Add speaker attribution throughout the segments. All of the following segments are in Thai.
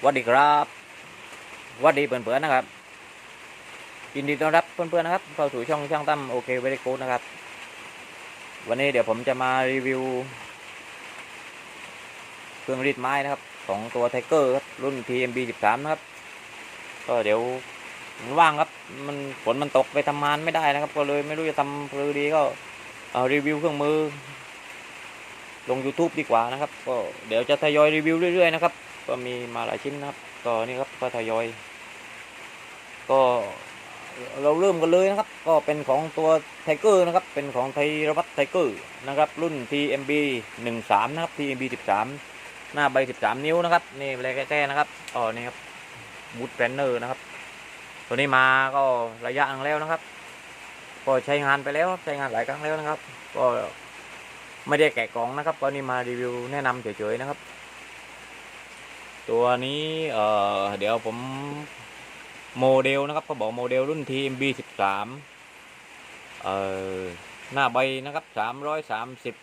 Speaker 1: สวัสดีครับสวัสดีเพื่อนๆนะครับยินดีต้อนรับเพื่อนๆนะครับเข้าสู่ช่องช่างตั้มโอเคเวริโกนะครับ วันนี้เดี๋ยวผมจะมารีวิว เครื่องรีดไม้นะครับ ของตัวไทเกอร์ครับรุ่น TMB 13 นะครับ ก็เดี๋ยวมันว่างครับ มันฝนมันตกไปทำงานไม่ได้นะครับ ก็เลยไม่รู้จะทำหรือดีก็เอารีวิวเครื่องมือ ลง YouTube ดีกว่านะครับ ก็เดี๋ยวจะทยอยรีวิวเรื่อยๆนะครับ ก็มีมาหลายชิ้นนะครับก็นี่ครับก็ทยอย ก็เราเริ่มกันเลยนะครับ ก็เป็นของตัวไทเกอร์นะครับ เป็นของไทยรวัตไทเกอร์นะครับ รุ่น TMB 13 นะครับ TMB 13 หน้าใบ 13 นิ้วนะครับ นี่เลยแก้ๆนะครับอ๋อนี่ครับบูทแบนเนอร์นะครับ ตัวนี้มาก็ระยะอังแล้วนะครับ ก็ใช้งานไปแล้วใช้งานหลายครั้งแล้วนะครับ ก็ไม่ได้แกะกล่องนะครับ ก็นี่มารีวิวแนะนำเฉยๆนะครับ ตัวนี้เอ่อเดี๋ยวผมโมเดลนะครับเขาบอกโมเดลรุ่น TMB 13เอ่อหน้าใบนะครับ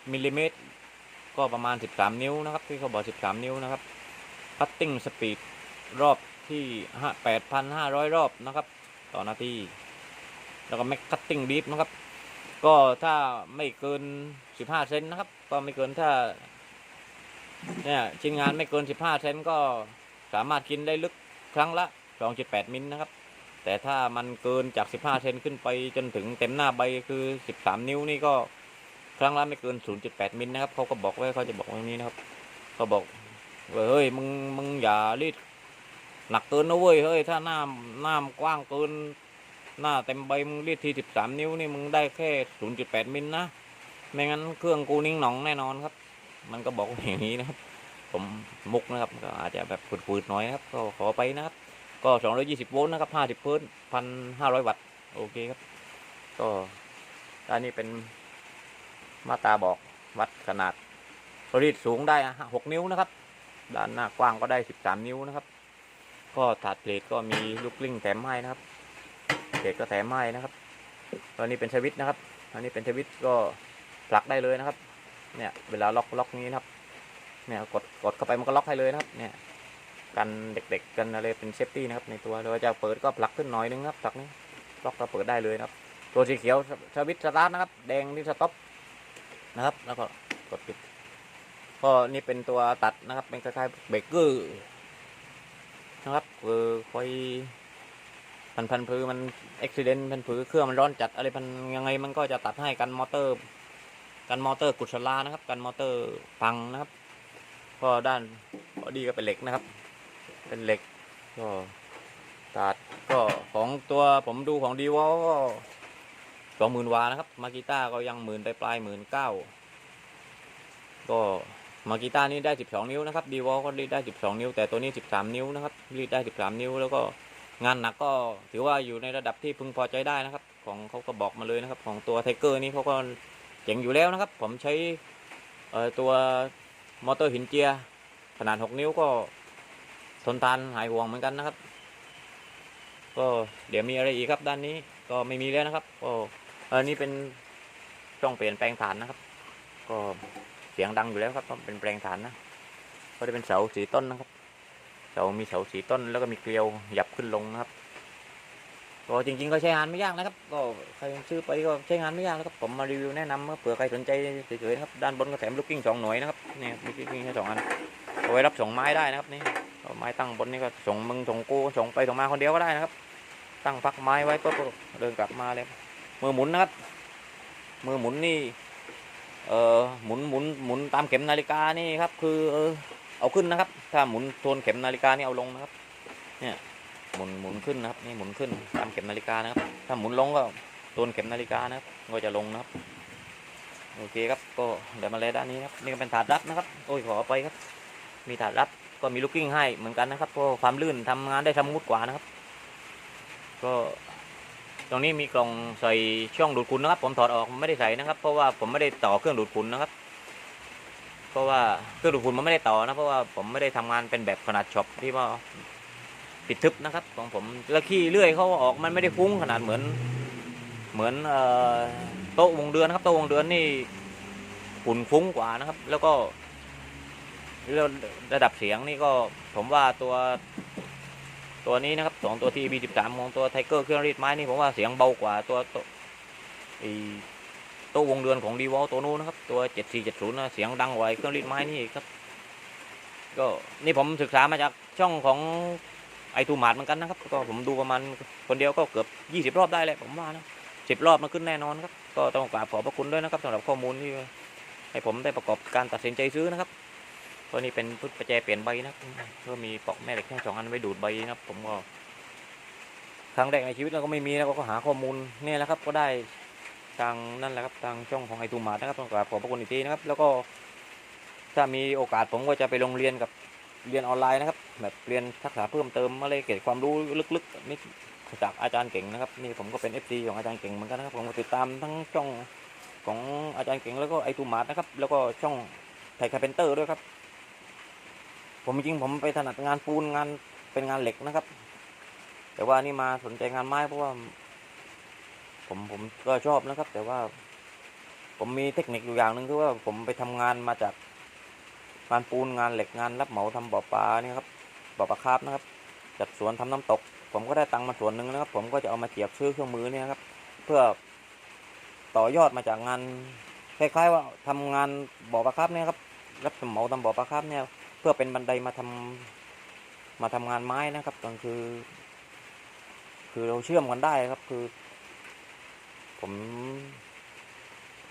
Speaker 1: 330มิลลิเมตรก็ประมาณ 13 นิ้วนะครับที่เขาบอก 13 นิ้วนะครับพัตติ้งสปีดรอบที่8,500 รอบนะครับ ต่อนาที แล้วก็แม็กคัตติ้งบีฟนะครับ ก็ถ้าไม่เกิน 15 เซนนะครับ ก็ไม่เกินถ้า เนี่ยชิ้นงานไม่เกิน 15 เซนก็สามารถกินได้ลึกครั้งละ 2.8 มิลนะครับ แต่ถ้ามันเกินจาก 15 เซนขึ้นไปจนถึงเต็มหน้าใบคือ 13 นิ้วนี่ก็ครั้งละไม่เกิน 0.8 มิลนะครับเขาก็บอกไว้เขาจะบอกว้อย่างนี้นะครับเขาบอกเฮ้ยมึงมึงอย่ารีดหนักเกินนะเว้ยเฮ้ยถ้าหน้าหน้ากว้างเกินหน้าเต็มใบมึงรีดที 13 นิ้วนี่มึงได้แค่ 0.8 มิลนะไม่งั้นเครื่องกูนิ่งหนองแน่นอนครับ มันก็บอกอย่างนี้นะครับ ผมมุกนะครับก็อาจจะแบบฝืดๆหน่อยนะครับ ก็ขอไปนะครับ ก็ 220 โวลต์นะครับ 50เพิร์น1,500วัตต์โอเคครับ ก็ด้านนี้เป็นมาตราบอกวัดขนาดรีดสูงได้อะ6นิ้วนะครับ ด้านหน้ากว้างก็ได้13นิ้วนะครับ ก็ถาดเพลทก็มีลูกกลิ้งแถมให้นะครับเพลทก็แถมให้นะครับตัวนี้เป็นสวิตช์นะครับ อันนี้เป็นสวิตช์ก็ผลักได้เลยนะครับ เนี่ยเวลาล็อกล็อกนี้นะครับ เนี่ยกดกดเข้าไปมันก็ล็อกให้เลยนะครับ เนี่ยกันเด็กๆกันอะไรเป็นเซฟตี้นะครับในตัวเราจะเปิดก็ผลักขึ้นหน่อยนึงครับผลักนี้ล็อกก็เปิดได้เลยนะครับ ตัวสีเขียวสวิตช์สตาร์ทนะครับ แดงที่สต็อปนะครับ แล้วก็กดปิดก็นี่เป็นตัวตัดนะครับ เป็นคล้ายๆเบรกเกอร์นะครับคือคอยพันพันพือมันอุบิเหตุพันพือเครื่องมันร้อนจัดอะไรพันยังไงมันก็จะตัดให้กันมอเตอร์ กันมอเตอร์กุศลานะครับ กันมอเตอร์พังนะครับ ก็ด้านบอดี้ก็เป็นเหล็กนะครับ เป็นเหล็กก็ตัดก็ของตัวผมดูของดีวอลก็สองหมื่นวานะครับ มากีต้าก็ยังหมื่นไปปลายหมื่นเก้าก็มากีต้านี่ได้สิบสองนิ้วนะครับดีวอลก็รีดได้สิบสองนิ้ว แต่ตัวนี้สิบสามนิ้วนะครับรีดได้สิบสามนิ้ว แล้วก็งานหนักก็ถือว่าอยู่ในระดับที่พึงพอใจได้นะครับ ของเขาก็บอกมาเลยนะครับ ของตัวไทเกอร์นี่เขาก็ เจ๋งอยู่แล้วนะครับ ผมใช้ตัวมอเตอร์หินเจีย ขนาด 6 นิ้วก็ทนทานหายห่วงเหมือนกันนะครับ ก็เดี๋ยวมีอะไรอีกครับด้านนี้ก็ไม่มีแล้วนะครับก็ออนี่เป็นช่องเปลี่ยนแปลงฐานนะครับ ก็เสียงดังอยู่แล้วครับเพราะเป็นแปลงฐานนะก็จะเป็นเสาสีต้นนะครับเสามีเสาสีต้นแล้วก็มีเกลียวหยับขึ้นลงนะครับ ก็จริง ๆ ก็ใช้งานไม่ยากนะครับ ก็ใครซื้อไปก็ใช้งานไม่ยากนะครับ ผมมารีวิวแนะนำเผื่อใครสนใจเฉยๆนะครับ ด้านบนก็แถมลูกกิ้งสองหน่วยนะครับ นี่ลูกกิ้งแค่สองอัน เอาไว้รับส่งไม้ได้นะครับนี่เอาไม้ตั้งบนนี่ก็ส่งมึงส่งกูส่งไปส่งมาคนเดียวก็ได้นะครับ ตั้งพักไม้ไว้ปุ๊บเดินกลับมาเลยมือหมุนนะครับ มือหมุนนี่ เอ่อ หมุนหมุนหมุนตามเข็มนาฬิกานี่ครับ คือ เออ เอาขึ้นนะครับ ถ้าหมุนทวนเข็มนาฬิกานี่เอาลงนะครับ เนี่ย หมุนหมุนขึ้นนะครับนี่หมุนขึ้นตามเข็มนาฬิกานะครับ ถ้าหมุนลงก็โดนเข็มนาฬิกานะครับก็จะลงนะครับ โอเคครับก็เดี๋ยวมาเลยด้านนี้ครับนี่ก็เป็นถาดรับนะครับ โอ้ยขอไปครับ มีถาดรับก็มีลูกกิ้งให้เหมือนกันนะครับเพราะความลื่นทำงานได้สมูทกว่านะครับ ก็ตรงนี้มีกล่องใส่ช่องดูดฝุ่นะครับ ผมถอดออกไม่ได้ใส่นะครับ เพราะว่าผมไม่ได้ต่อเครื่องดูดฝุ่นะครับเพราะว่าเครื่องดูดฝุ่นมันไม่ได้ต่อนะเพราะว่าผมไม่ได้ทำงานเป็นแบบขนาดช็อปที่ว่า ปิดทึบนะครับของผมแล้วขี้เลื่อยเขาออกมันไม่ได้ฟุ้งขนาดเหมือน เหมือนโต๊ะวงเดือนนะครับโต๊ะวงเดือนนี่ฝุ่นฟุ้งกว่านะครับ แล้วก็ระดับเสียงนี่ก็ผมว่าตัวตัวนี้นะครับสองตัว TB 13 ของตัวไทเกอร์เครื่องรีดไม้นี่ผมว่าเสียงเบากว่าตัวตัวไอตัววงเดือนของดีวอลตัวนู้นนะครับ ตัว 7470นะเสียงดังกว่าเครื่องรีดไม้นี่ครับ ก็นี่ผมศึกษามาจากช่องของ ไอทูมาร์เหมือนกันนะครับก็ผมดูประมาณคนเดียวก็เกือบ 20 รอบได้เลยผมว่านะสิบรอบมันขึ้นแน่นอนครับก็ต้องกราบขอบพระคุณด้วยนะครับสำหรับข้อมูลที่ให้ผมได้ประกอบการตัดสินใจซื้อนะครับตัวนี้เป็นพุทธประแจเปลี่ยนใบนะก็มีปอกแม่เหล็กแค่สองอันไว้ดูดใบนะครับ ผมก็ครั้งแรกในชีวิตเราก็ไม่มีแล้วก็หาข้อมูลนี่แหละครับก็ได้ทางนั่นแหละครับทางช่องของไอทูมาร์นะครับต้องกราบขอบพระคุณอีกทีนะครับ แล้วก็ถ้ามีโอกาสผมก็จะไปโรงเรียนกับ เรียนออนไลน์นะครับ แบบเรียนทักษะเพิ่มเติมอะไรเกี่ยวกับความรู้ลึกๆนี่จากอาจารย์เก่งนะครับนี่ผมก็เป็น FC ของอาจารย์เก่งเหมือนกันนะครับผมก็ติดตามทั้งช่องของอาจารย์เก่งแล้วก็ไอทูมาร์นะครับแล้วก็ช่องไทยคาเพนเตอร์ด้วยครับ ผมจริงๆผมไปถนัดงานปูนงานเป็นงานเหล็กนะครับ แต่ว่านี่มาสนใจงานไม้เพราะว่า ผมผมก็ชอบนะครับ แต่ว่า ผมมีเทคนิคอยู่อย่างหนึ่งคือว่าผมไปทำงานมาจากานปูนงานเหล็กงานรับเหมาทำบ่อปลาเนี่ยครับบ่อปลาคาร์ฟนะครับจัดสวนทำน้ำตก ผมก็ได้ตังค์มาส่วนหนึ่งนะครับ ผมก็จะเอามาเจียบซื้อเครื่องมือเนี่ยครับ เพื่อต่อยอดมาจากงานคล้ายๆว่าทำงานบ่อปลาคาร์ฟเนี่ยครับรับเหมาทำบ่อปลาคาร์ฟเนี่ยเพื่อเป็นบันไดมาทำมาทำงานไม้นะครับก็คือ คือเราเชื่อมกันได้ครับคือ ผม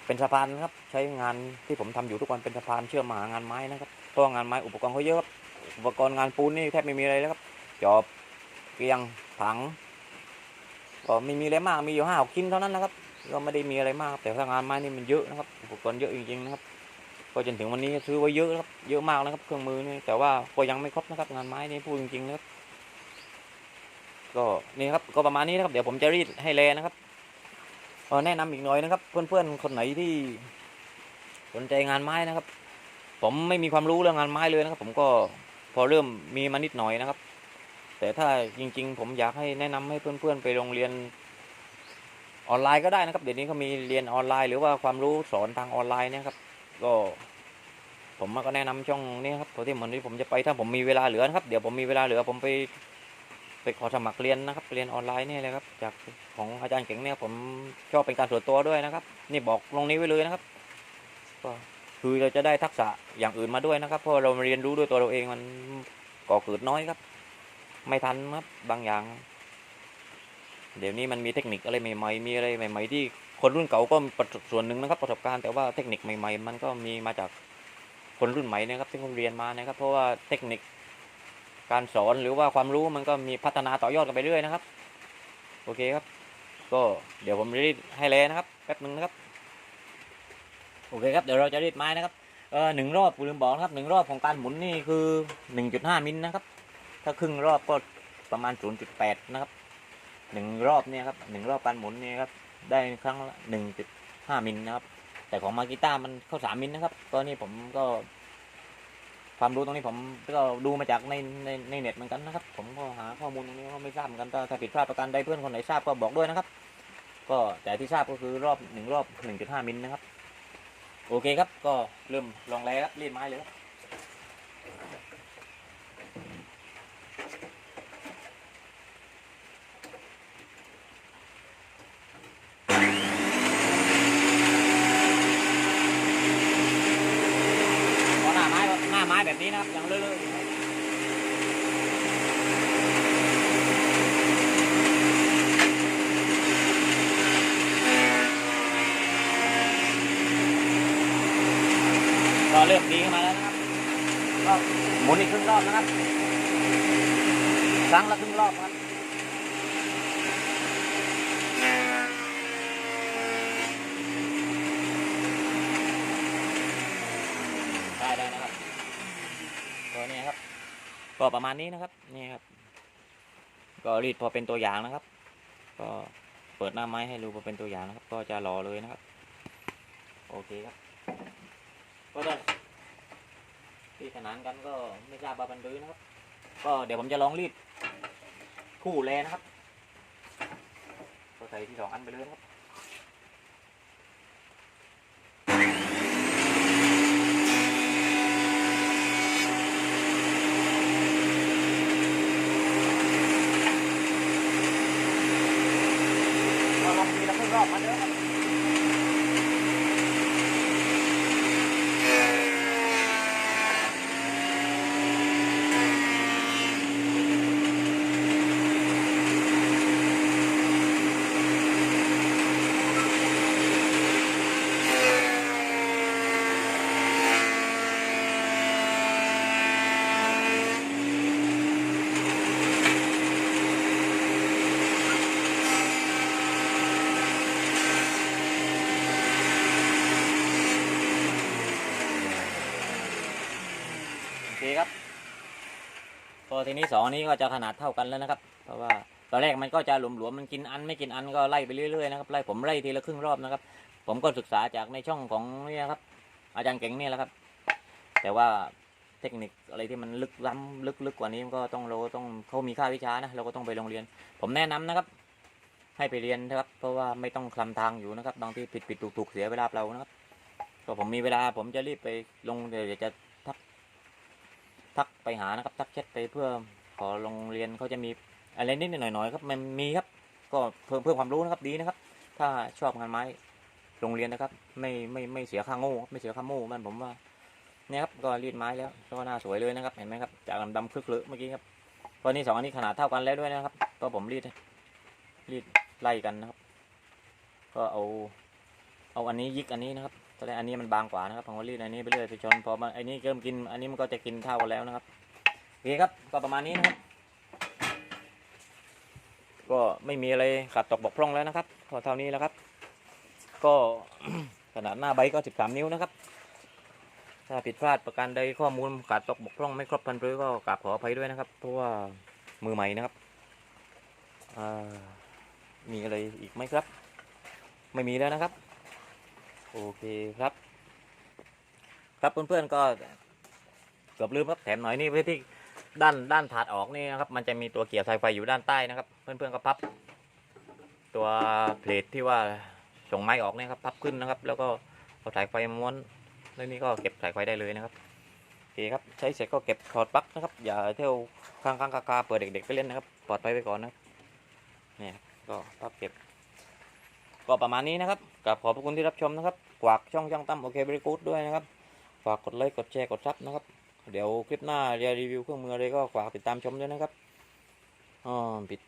Speaker 1: เป็นสะพานนะครับใช้งานที่ผมทำอยู่ทุกวันเป็นสะพานเชื่อมมาหางานไม้นะครับเพราะว่างานไม้อุปกรณ์เขาเยอะครับอุปกรณ์งานปูนนี่แทบไม่มีอะไรแล้วครับจอบเกียงถังก็ไม่มีอะไรมากมีอยู่ห้าหกชิ้นเท่านั้นนะครับก็ไม่ได้มีอะไรมากแต่ถ้างานไม้นี่มันเยอะนะครับอุปกรณ์เยอะจริงๆนะครับก็จนถึงวันนี้ซื้อไว้เยอะครับเยอะมากนะครับเครื่องมือนี่แต่ว่าก็ยังไม่ครบนะครับงานไม้นี่พูดจริงๆนะครับก็นี่ครับก็ประมาณนี้นะครับเดี๋ยวผมจะรีดให้แลนะครับ แนะนำอีกหน่อยนะครับ เพื่อนๆคนไหนที่สนใจงานไม้นะครับ ผมไม่มีความรู้เรื่องงานไม้เลยนะครับ ผมก็พอเริ่มมีมานิดหน่อยนะครับ แต่ถ้าจริง ๆ ผมอยากให้แนะนำให้เพื่อนๆไปโรงเรียนออนไลน์ก็ได้นะครับ เดี๋ยวนี้เขามีเรียนออนไลน์ หรือว่าความรู้สอนทางออนไลน์เนี่ยครับ ก็ผมก็แนะนำช่องนี้ครับเพราะที่เหมือนที่ผมจะไปถ้าผมมีเวลาเหลือนะครับ เดี๋ยวผมมีเวลาเหลือผมไป ไปขอสมัครเรียนนะครับเรียนออนไลน์นี่เลยครับ จากของอาจารย์เก่งเนี่ยผมชอบเป็นการส่วนตัวด้วยนะครับ นี่บอกลงนี้ไว้เลยนะครับก็คือเราจะได้ทักษะอย่างอื่นมาด้วยนะครับ เพราะเราเรียนรู้ด้วยตัวเราเองมันก่อเกิดน้อยครับ ไม่ทันครับบางอย่าง เดี๋ยวนี้มันมีเทคนิคอะไรใหม่ๆมีอะไรใหม่ ๆ ที่คนรุ่นเก่าก็ประสบส่วนหนึ่งนะครับ ประสบการณ์แต่ว่าเทคนิคใหม่ ๆ มันก็มีมาจากคนรุ่นใหม่นะครับที่เขาเรียนมานะครับ เพราะว่าเทคนิค การสอนหรือว่าความรู้มันก็มีพัฒนาต่อยอดกันไปเรื่อยนะครับ โอเคครับ ก็เดี๋ยวผมรีดให้เลยนะครับแป๊บหนึ่งนะครับโอเคครับเดี๋ยวเราจะรีดไม้นะครับเออหนึ่งรอบผมลืมบอกนะครับหนึ่งรอบของการหมุนนี่คือหนึ่งจุดห้ามิลนะครับ ถ้าครึ่งรอบก็ประมาณศูนย์จุดแปดนะครับหนึ่งรอบเนี่ยครับหนึ่งรอบการหมุนเนี่ยครับได้ครั้งละหนึ่งจุดห้ามิลนะครับแต่ของมากิต้ามันเข้าสามมิลนะครับตอนนี้ผมก็ ความรู้ตรงนี้ผมก็ดูมาจากในในในเน็ตเหมือนกันนะครับ ผมก็หาข้อมูลตรงนี้ก็ไม่ทราบเหมือนกันถ้าผิดพลาดประการใดเพื่อนคนไหนทราบก็บอกด้วยนะครับ ก็แต่ที่ทราบก็คือรอบหนึ่งรอบหนึ่งจุดห้ามิลนะครับ โอเคครับ ก็เริ่มลองแล้วครับรีดไม้เลยครับพอหน้าไม้แบบห บนี้นะครับยังเลอะๆอยู่ครับก็เริ่มดีขึ้นมาแล้วนะครับก็หมุนอีกครึ่งรอบนะครับ ครั้งละครึ่งรอบครับ ได้ได้นะครับก็เนี่ยครับ ก็ประมาณนี้นะครับนี่ครับ ก็รีดพอเป็นตัวอย่างนะครับ ก็เปิดหน้าไม้ให้ดูพอเป็นตัวอย่างนะครับ ก็จะรอเลยนะครับ โอเคครับ ก็จะที่ขนานกันก็ไม่ทราบว่าบันดื้อนะครับ ก็เดี๋ยวผมจะลองรีดคู่แลนะครับก็ใส่ที่สองอันไปเลยนะครับ ก มาเด้อครับ โอเคครับตัว ทีนี้สองอันนี้ก็จะขนาดเท่ากันแล้วนะครับ เพราะว่าตอนแรกมันก็จะหลวมๆมันกินอันไม่กินอันก็ไล่ไปเรื่อยๆนะครับไล่ผมไล่ทีละครึ่งรอบนะครับ ผมก็ศึกษาจากในช่องของนี่ยครับ อาจารย์เก่งนี่แหละครับ แต่ว่าเทคนิคอะไรที่มันลึกล้ำลึกๆกว่านี้ก็ต้องเราต้องเขามีค่าวิชานะเราก็ต้องไปโรงเรียน ผมแนะนำนะครับ ให้ไปเรียนนะครับ เพราะว่าไม่ต้องคลำทางอยู่นะครับบางทีผิดผิดถูกถูกๆเสียเวลาเรานะครับก็ผมมีเวลาผมจะรีบไปลงเดี๋ยวจะ ทักไปหานะครับทักแชทไปเพื่อขอโรงเรียนเขาจะมีอะไรนิดหน่อยๆครับมันมีครับ ก็เพิ่มเพิ่มความรู้นะครับดีนะครับ ถ้าชอบงานไม้โรงเรียนนะครับ ไม่ไม่ไม่เสียค่าโง่ไม่เสียค่าโม่มันผมว่าเนี่ยครับก็รีดไม้แล้วก็น่าสวยเลยนะครับเห็นไหมครับจากดำๆคลึกเลยเมื่อกี้ครับตอนนี้สองอันนี้ขนาดเท่ากันแล้วด้วยนะครับก็ผมรีดรีดไล่กันนะครับ ก็เอา เอาอันนี้ยิกอันนี้นะครับ อนแรกอันนี้มันบางกว่านะครับผมก็รีดอันนี้ไปเรื่อยไปจนพอมาอ้นี่เริ่มกินอันนี้มันก็จะกินเท่ากันแล้วนะครับโอเคครับก็ประมาณนี้นะครับ ก็ไม่มีอะไรขาดตกบกพร่องแล้วนะครับก็เท่านี้แล้วครับ ก็ขนาดหน้าใบก็ 13 นิ้วนะครับ ถ้าผิดพลาดประการใดข้อมูลขาดตกบกพร่องไม่ครบพันเปอร์ก็กราบขออภัยด้วยนะครับ เพราะว่ามือใหม่นะครับมีอะไรอีกไหมครับ ไม่มีแล้วนะครับ โอเคครับ ครับเพื่อนๆก็เกือบลืมครับแถมหน่อยนี่ไว้ที่ด้านด้านถาดออกนี่นะครับ มันจะมีตัวเกียร์สายไฟอยู่ด้านใต้นะครับ เพื่อนๆก็พับ ตัวเพลทที่ว่าส่งไม้ออกเนี่ยครับพับขึ้นนะครับ แล้วก็เอาสายไฟม้วนแล้วนี่ก็เก็บสายไฟได้เลยนะครับโอเคครับใช้เสร็จก็เก็บถอดปลั๊กนะครับ อย่าเที่ยวข้างๆกาๆเปิดเด็กๆไปเล่นนะครับปลอดภัยไปก่อนนะเนี่ยก็พับเก็บ ก็ประมาณนี้นะครับกับขอบพระคุณที่รับชมนะครับฝากช่องช่างตั้มโอเคบริกูดด้วยนะครับ ฝากกดไลค์กดแชร์กดซับนะครับ เดี๋ยวคลิปหน้าจะรีวิวเครื่องมืออะไรก็ฝากติดตามชมด้วยนะครับอ่าผิด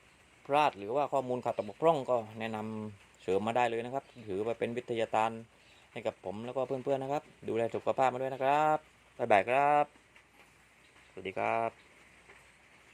Speaker 1: พลาดหรือว่าข้อมูลขาดตกบกพร่องก็แนะนำเสริมมาได้เลยนะครับ ถือว่าเป็นวิทยาทานให้กับผมแล้วก็เพื่อนๆนะครับ ดูแลสุขภาพมาด้วยนะครับบ๊ายบายครับ สวัสดีครับ